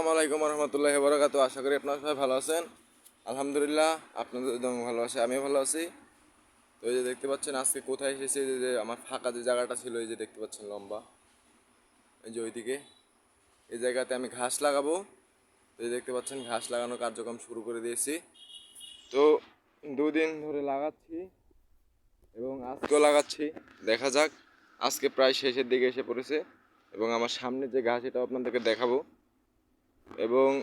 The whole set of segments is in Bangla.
আসসালামু আলাইকুম রহমতুল্লাহ বরকাত আশা করি আপনারা সবাই ভালো আছেন। আলহামদুলিল্লাহ, আপনাদের একদম ভালো আছে, আমিও ভালো আছি। তো এই যে দেখতে পাচ্ছেন, আজকে কোথায় এসেছে? যে আমার ফাঁকা যে জায়গাটা ছিল, এই যে দেখতে পাচ্ছেন লম্বা। এই যে ওইদিকে। এই জায়গাতে আমি ঘাস লাগাবো। তো এই দেখতে পাচ্ছেন, ঘাস লাগানোর কার্যক্রম শুরু করে দিয়েছি। তো দুদিন ধরে লাগাচ্ছি এবং আজকেও লাগাচ্ছি। দেখা যাক, আজকে প্রায় শেষের দিকে এসে পড়েছে এবং আমার সামনে যে ঘাস, এটাও আপনাদেরকে দেখাবো। এবং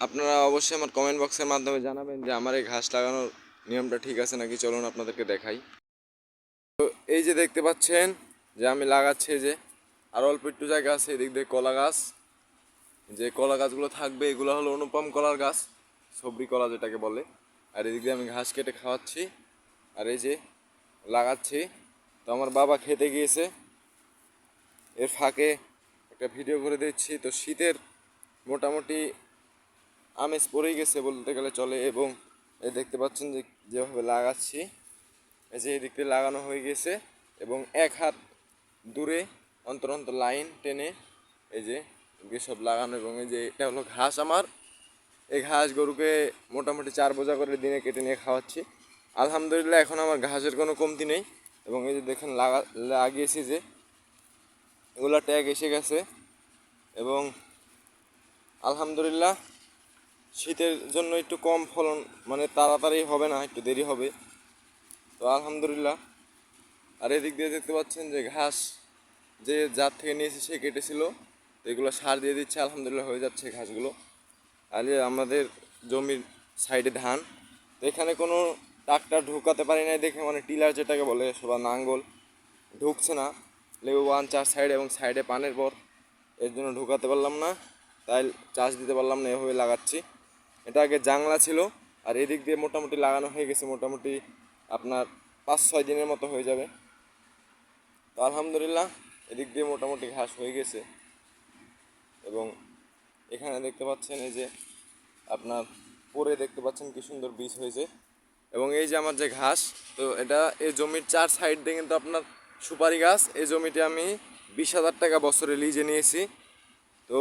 আপনারা অবশ্যই আমার কমেন্ট বক্সের মাধ্যমে জানাবেন যে আমার এই ঘাস লাগানোর নিয়মটা ঠিক আছে নাকি? চলুন আপনাদেরকে দেখাই। তো এই যে দেখতে পাচ্ছেন যে আমি লাগাচ্ছি যে, আর অল্প একটু জায়গা আছে এদিক দিয়ে কলা গাছ। যে কলা গাছগুলো থাকবে, এগুলো হলো অনুপম কলার গাছ, সবরি কলা যেটাকে বলে। আর এদিক দিয়ে আমি ঘাস কেটে খাওয়াচ্ছি। আর এই যে লাগাচ্ছি। তো আমার বাবা খেতে গিয়েছে। এর ফাঁকে একটা ভিডিও করে দিচ্ছি। তো শীতের মোটামুটি আমেজ পড়েই গেছে বলতে গেলে চলে এবং এই দেখতে পাচ্ছেন যে যেভাবে লাগাচ্ছি, এই যে এদিক দিয়ে লাগানো হয়ে গেছে এবং এক হাত দূরে অন্তর অন্তর লাইন টেনে এই যে সব লাগানো এবং এই যে এটা হলো ঘাস আমার। এই ঘাস গরুকে মোটামুটি চার বোঝা করে দিনে কেটে নিয়ে খাওয়াচ্ছি। আলহামদুলিল্লাহ এখন আমার ঘাসের কোনো কমতি নেই এবং এই যে দেখেন লাগা, লাগিয়েছি যে, এগুলো ট্যাগ এসে গেছে এবং আলহামদুলিল্লাহ, শীতের জন্য একটু কম ফলন মানে তাড়াতাড়ি হবে না, একটু দেরি হবে। তো আলহামদুলিল্লাহ, আর এদিক দিয়ে দেখতে পাচ্ছেন যে ঘাস যে জাত থেকে নিয়েছে সে কেটেছিল, তো এগুলো সার দিয়ে দিচ্ছে, আলহামদুলিল্লাহ হয়ে যাচ্ছে ঘাসগুলো। আর আমাদের জমির সাইডে ধান, তো এখানে কোনো ট্রাক্টর ঢুকাতে পারি নাই দেখে মানে টিলার যেটাকে বলে সবার নাঙ্গল, ঢুকছে না। লেবু ওয়ান চার সাইড এবং সাইডে পানের পর, এর জন্য ঢুকাতে পারলাম না। তাই চাষ দিতে পারলাম না, এভাবে লাগাচ্ছি। এটা আগে জাংলা ছিল, আর এদিক দিয়ে মোটামুটি লাগানো হয়ে গেছে, মোটামুটি আপনার পাঁচ ছয় দিনের মতো হয়ে যাবে। তো আলহামদুলিল্লাহ, এদিক দিয়ে মোটামুটি ঘাস হয়ে গেছে। এবং এখানে দেখতে পাচ্ছেন এই যে আপনার পরে দেখতে পাচ্ছেন কি সুন্দর বীজ হয়েছে। এবং এই যে আমার যে ঘাস, তো এটা এই জমির চার সাইড দিয়ে কিন্তু আপনার সুপারি গাছ, এই জমিতে আমি বিশ হাজার টাকা বছরে লিজে নিয়েছি। তো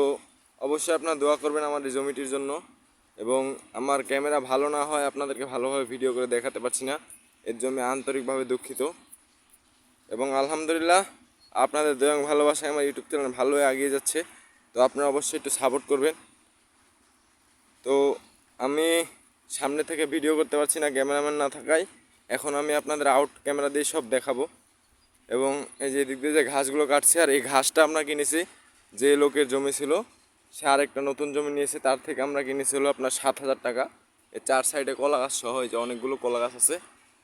অবশ্যই আপনারা দোয়া করবেন আমার এই জমিটির জন্য এবং আমার ক্যামেরা ভালো না হয়, আপনাদেরকে ভালোভাবে ভিডিও করে দেখাতে পারছি না। এর জন্য আন্তরিকভাবে দুঃখিত। এবং আলহামদুলিল্লাহ আপনাদের দয়াং ভালোবাসায় আমার ইউটিউব চ্যানেল ভালোই এগিয়ে যাচ্ছে। তো আপনারা অবশ্যই একটু সাপোর্ট করবেন। তো আমি সামনে থেকে ভিডিও করতে পারছি না ক্যামেরাম্যান না থাকায়। এখন আমি আপনাদের আউট ক্যামেরা দিয়ে সব দেখাবো। এবং এই যে দিক দিয়ে যে ঘাসগুলো কাটছে, আর এই ঘাসটা আমরা কিনেছি যে লোকের জমি ছিল সে আরেকটা নতুন জমি নিয়েছে, তার থেকে আমরা কিনেছিল আপনার সাত হাজার টাকা। এই চার সাইডে কলা গাছ সহ যে অনেকগুলো কলা গাছ আছে।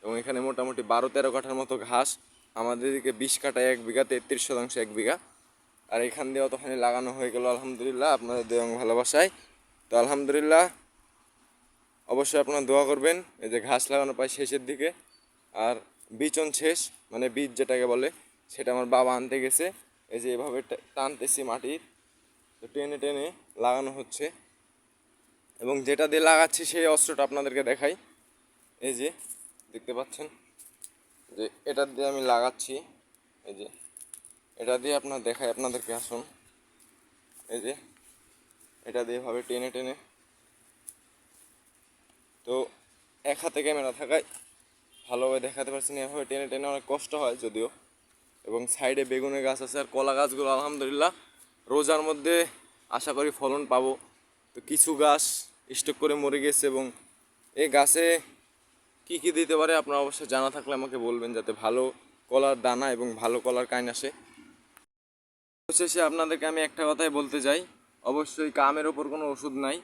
এবং এখানে মোটামুটি বারো তেরো কাঠার মতো ঘাস। আমাদের এদিকে বিশ কাঠা এক বিঘা তেত্রিশ শতাংশ এক বিঘা। আর এখান দিয়ে অতখানি লাগানো হয়ে গেল, আলহামদুলিল্লাহ, আপনাদের দেওয়া ভালোবাসায়। তো আলহামদুলিল্লাহ, অবশ্যই আপনারা দোয়া করবেন, এই যে ঘাস লাগানো প্রায় শেষের দিকে। আর বিচন শেষ মানে বীজ যেটাকে বলে, সেটা আমার বাবা আনতে গেছে। এই যে এভাবে টানতেছি মাটির। তো টেনে টেনে লাগানো হচ্ছে। এবং যেটা দিয়ে লাগাচ্ছি সেই অস্ত্রটা আপনাদেরকে দেখাই। এই যে, দেখতে পাচ্ছেন? যে এটা দিয়ে আমি লাগাচ্ছি। এই যে, এটা দিয়ে আপনার দেখাই আপনাদেরকে, আসুন। এই যে, এটা দিয়ে এভাবে টেনে টেনে। তো এক হাতে ক্যামেরা থাকায় ভালোভাবে দেখাতে পারছি না। এভাবে টেনে টেনে অনেক কষ্ট হয় যদিও। এবং সাইডে বেগুনের গাছ আছে আর কলা গাছগুলো, আলহামদুলিল্লাহ রোজার মধ্যে আশা করি ফলন পাবো। তো কিছু গাছ স্টক করে মরে গেছে এবং এই গাছে কী কী দিতে পারে আপনারা অবশ্যই জানা থাকলে আমাকে বলবেন যাতে ভালো কলার দানা এবং ভালো কলার কাইন আসে। শেষে আপনাদেরকে আমি একটা কথাই বলতে চাই। অবশ্যই কামের ওপর কোনো ওষুধ নাই।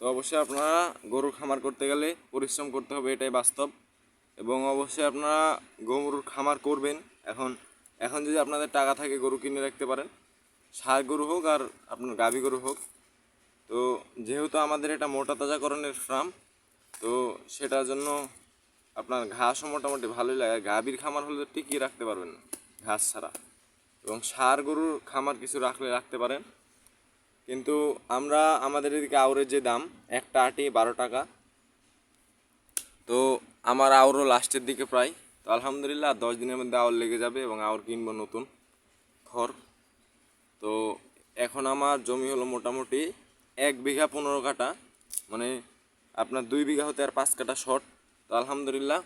তো অবশ্যই আপনারা গরুর খামার করতে গেলে পরিশ্রম করতে হবে, এটাই বাস্তব। এবং অবশ্যই আপনারা গরুর খামার করবেন। এখন এখন যদি আপনাদের টাকা থাকে গরু কিনে রাখতে পারেন ষাঁড় গরু হোক আর আপনার গাভী গরু হোক। তো যেহেতু আমাদের এটা মোটা তাজাকরণের ফার্ম তো সেটার জন্য আপনার ঘাসও মোটামুটি ভালোই লাগে। গাভীর খামার হলে টিকিয়ে রাখতে পারবেন না ঘাস ছাড়া। এবং ষাঁড় গরুর খামার কিছু রাখলে রাখতে পারেন। কিন্তু আমরা আমাদের এদিকে আউরের যে দাম, একটা আটি বারো টাকা। তো আমার আউরও লাস্টের দিকে প্রায়। তো আলহামদুলিল্লাহ, দশ দিনের মধ্যে আউর লেগে যাবে এবং আউর কিনবো নতুন খড়। এখন আমার জমি হলো মোটামুটি এক বিঘা পনেরো কাটা মানে আপনার দুই বিঘা হতে আর পাঁচ কাটা শর্ট তো আলহামদুলিল্লাহ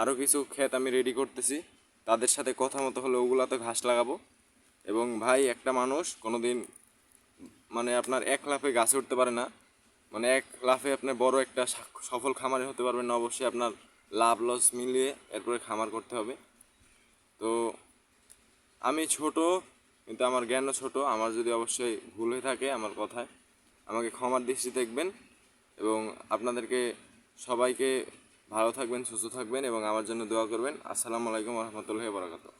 আরও কিছু ক্ষেত আমি রেডি করতেছি। তাদের সাথে কথা মতো হলে ওগুলাতে ঘাস লাগাবো। এবং ভাই, একটা মানুষ কোনো দিন মানে আপনার এক লাফে গাছ উঠতে পারে না। মানে এক লাফে আপনার বড় একটা সফল খামারে হতে পারবেন না। অবশ্যই আপনার লাভ লস মিলিয়ে এরপরে খামার করতে হবে। তো আমি ছোট কিন্তু আমার জ্ঞানও ছোট, আমার যদি অবশ্যই ভুল হয়ে থাকে আমার কথায়, আমাকে ক্ষমার দৃষ্টি দেখবেন এবং আপনাদেরকে সবাইকে ভালো থাকবেন, সুস্থ থাকবেন এবং আমার জন্য দোয়া করবেন। আসসালামু আলাইকুম রহমতুল্লাহ বরাকাতুহ।